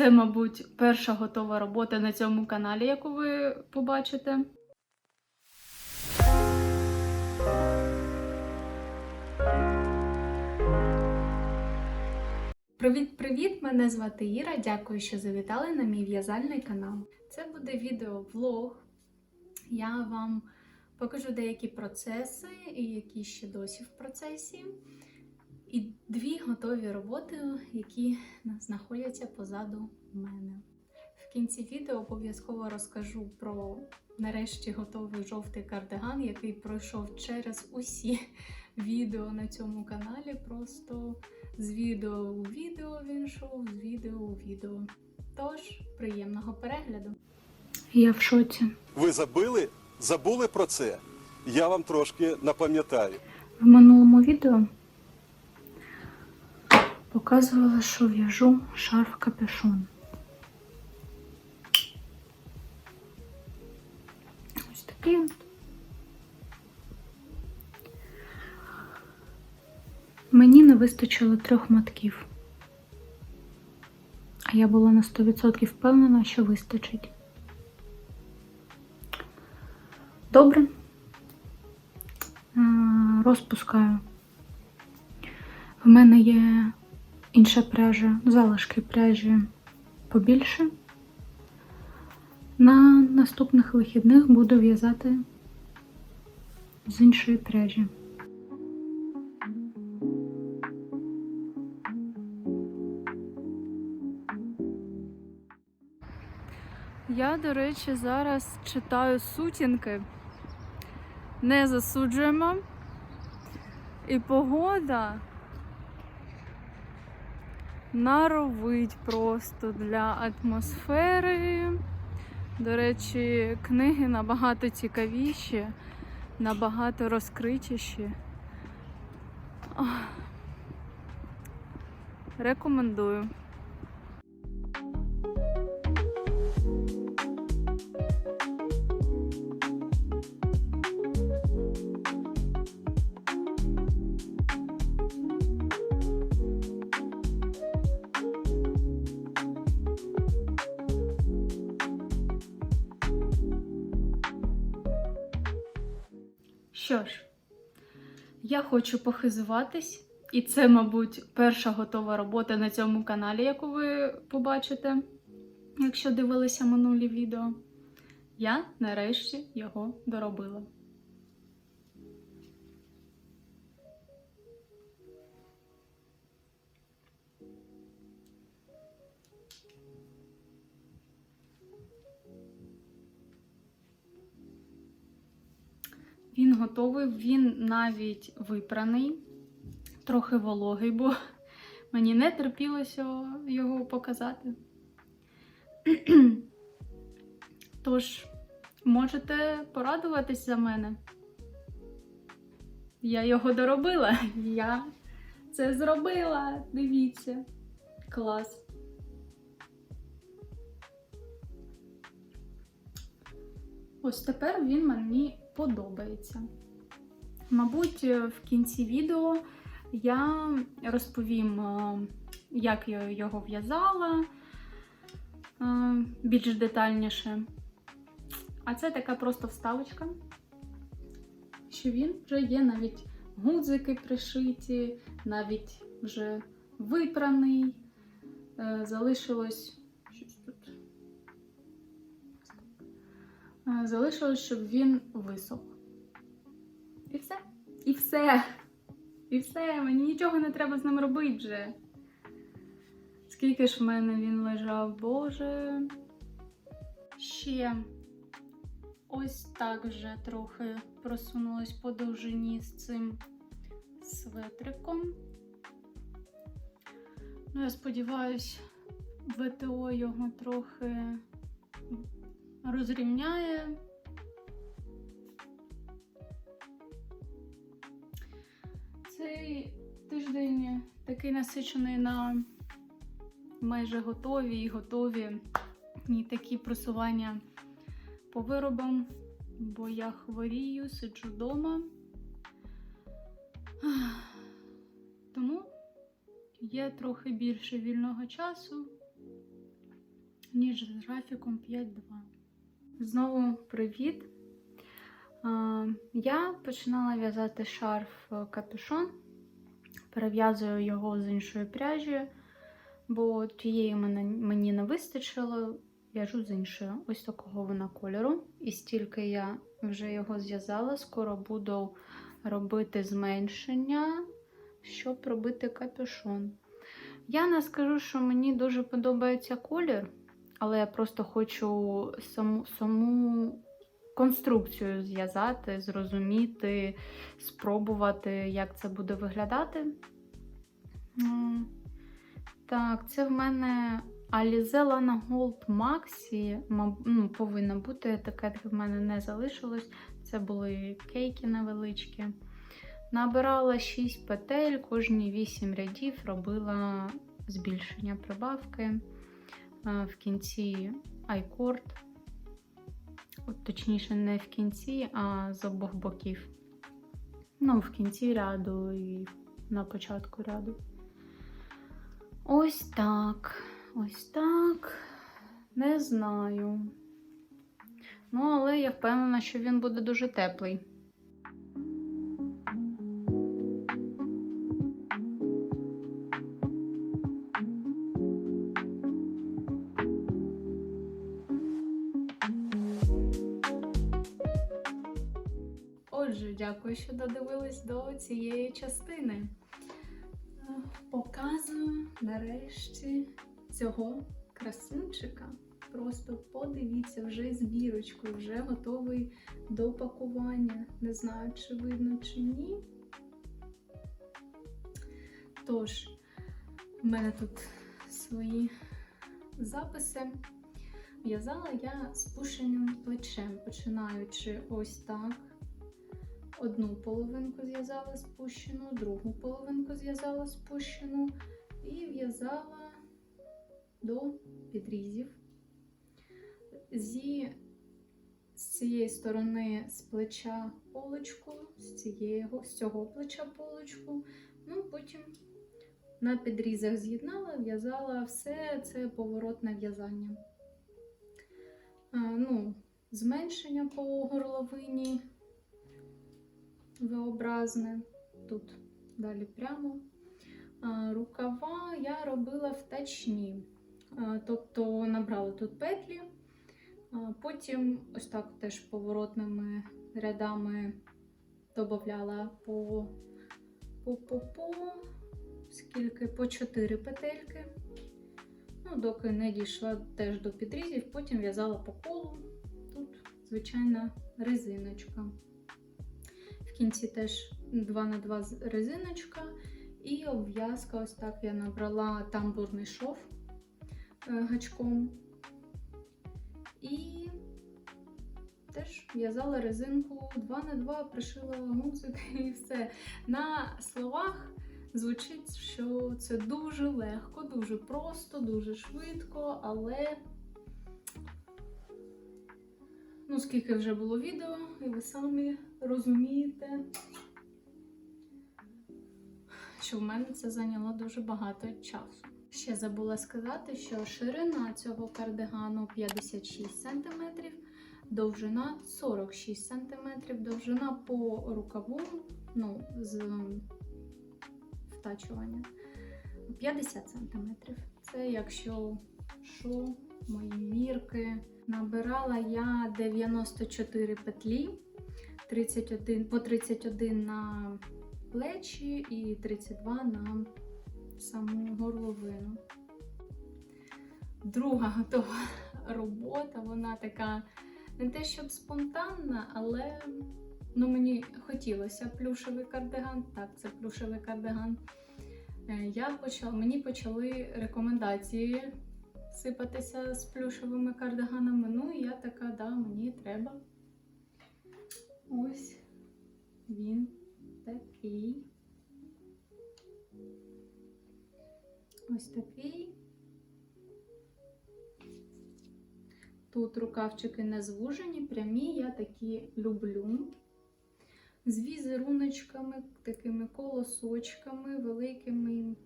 це, мабуть, перша готова робота на цьому каналі, яку ви побачите. Привіт-привіт! Мене звати Іра. Дякую, що завітали на мій в'язальний канал. Це буде відео-влог. Я вам покажу деякі процеси які ще досі в процесі. І дві готові роботи, які знаходяться позаду мене. В кінці відео обов'язково розкажу про нарешті готовий жовтий кардиган, який пройшов через усі відео на цьому каналі. Просто з відео у відео він йшов, з відео у відео. Тож, приємного перегляду. Я в шоці. Ви забили? Забули про це? Я вам трошки напам'ятаю. В минулому відео показувала, що в'яжу шарф капюшон. Ось такий. от. Мені не вистачило трьох мотків. А я була на 100% впевнена, що вистачить. Добре. Е, Розпускаю. В мене є інша пряжа, залишки пряжі побільше. На наступних вихідних буду в'язати з іншої пряжі. Я, до речі, зараз читаю сутінки. Не засуджуємо. І погода наровить просто для атмосфери. До речі, книги набагато цікавіші, набагато розкритіші. Рекомендую. Що ж, я хочу похизуватись, і це, мабуть, перша готова робота на цьому каналі, яку ви побачите, якщо дивилися минулі відео. Я нарешті його доробила. Він готовий, він навіть випраний, трохи вологий, бо мені не терпілося його показати. Тож, можете порадуватись за мене. Я його доробила. Я це зробила. Дивіться. Клас. Ось тепер він мені подобається. Мабуть, в кінці відео я розповім, е, як я його в'язала е, більш детальніше. А це така просто вставочка, що він вже є навіть гудзики пришиті, навіть вже випраний. Е, Залишилось Залишилось, щоб він висох. І все. І все. І все. Мені нічого не треба з ним робити вже. Скільки ж в мене він лежав, Боже. Ще ось так вже трохи просунулась по довжині з цим светриком. Ну, я сподіваюсь, ВТО його трохи розрівняє. Цей тиждень такий насичений на майже готові і готові і такі просування по виробам, бо я хворію, сиджу вдома. Тому є трохи більше вільного часу. ніж з графіком 5.2. Знову привіт. Я починала в'язати шарф е, капюшон, перев'язую його з іншої пряжі, бо тієї мені не вистачило, в'яжу з іншою. Ось такого вона кольору. І стільки я вже його зв'язала, скоро буду робити зменшення, щоб робити капюшон. Я не скажу, що мені дуже подобається колір, але я просто хочу саму, саму конструкцію зв'язати, зрозуміти, спробувати, як це буде виглядати. Так, це в мене Alize Lana Gold Maxi. Ну, повинна бути. Етикетки в мене не залишилось. Це були кейки невеличкі. Набирала 6 петель, кожні 8 рядів робила збільшення прибавки. В кінці айкорд. От, точніше, не в кінці, а з обох боків. Ну, в кінці ряду і на початку ряду. Ось так. Ось так. Не знаю. Ну, але я впевнена, що він буде дуже теплий. Дякую, що додивились до цієї частини. Е, Показую нарешті цього красунчика. Просто подивіться, вже з бірочкою, вже готовий до пакування. Не знаю, чи видно, чи ні. Тож, в мене тут свої записи. В'язала я з пушеним плечем, починаючи ось так. Одну половинку зв'язала спущену, другу половинку зв'язала спущену і в'язала до підрізів. Зі з цієї сторони з плеча полочку, з, цієї, з цього плеча полочку. Ну, потім на підрізах з'єднала, в'язала все це поворотне в'язання. Ну, зменшення по горловині V-образне. Тут далі прямо. Рукава я робила втачні. Тобто набрала тут петлі, потім ось так теж поворотними рядами додавала по, по, по, по, скільки по 4 петельки. Ну, доки не дійшла теж до підрізів, потім в'язала по колу. Тут звичайна резиночка. Кінці теж 2 на 2 резиночка. І обв'язка, ось так я набрала тамбурний шов е, гачком. І теж в'язала резинку 2 на 2 пришила гудзики і все. На словах звучить, що це дуже легко, дуже просто, дуже швидко, але ну, скільки вже було відео, і ви самі розумієте, що в мене це зайняло дуже багато часу. Ще забула сказати, що ширина цього кардигану 56 см, довжина 46 см, довжина по рукаву, ну, з втачування 50 см. Це якщо що, мої мірки. Набирала я 94 петлі, 31, по 31 на плечі і 32 на саму горловину. Друга готова робота, вона така не те, щоб спонтанна, але ну, мені хотілося плюшевий кардиган. Так, це плюшевий кардиган. Е, Я почала, мені почали рекомендації сипатися з плюшевими кардиганами. Ну і я така, да, мені треба. Ось він такий. Ось такий. Тут рукавчики не звужені, прямі, я такі люблю. З візеруночками, такими колосочками, великими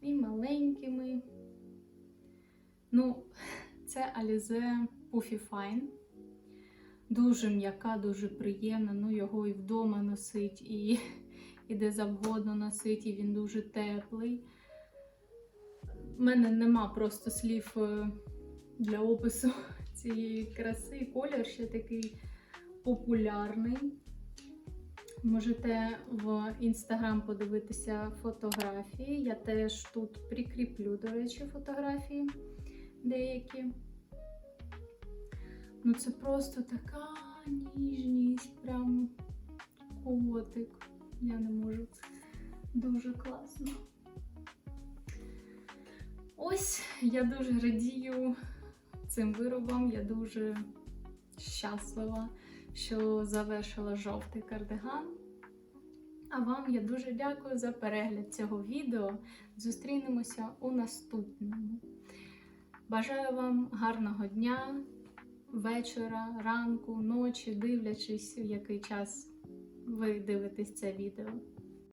і маленькими. Ну, Це Alize Puffy Fine. Дуже м'яка, дуже приємна. Ну, його і вдома носить, і, і де завгодно носить, і він дуже теплий. У мене нема просто слів е, для опису цієї краси. Колір ще такий популярний. Можете в інстаграм подивитися фотографії. Я теж тут прикріплю, до речі, фотографії деякі. Ну, це просто така ніжність, прям котик. Я не можу. Дуже класно. Ось я дуже радію цим виробам. Я дуже щаслива, що завершила жовтий кардиган. А вам я дуже дякую за перегляд цього відео. Зустрінемося у наступному. Бажаю вам гарного дня, вечора, ранку, ночі, дивлячись, в який час ви дивитесь це відео.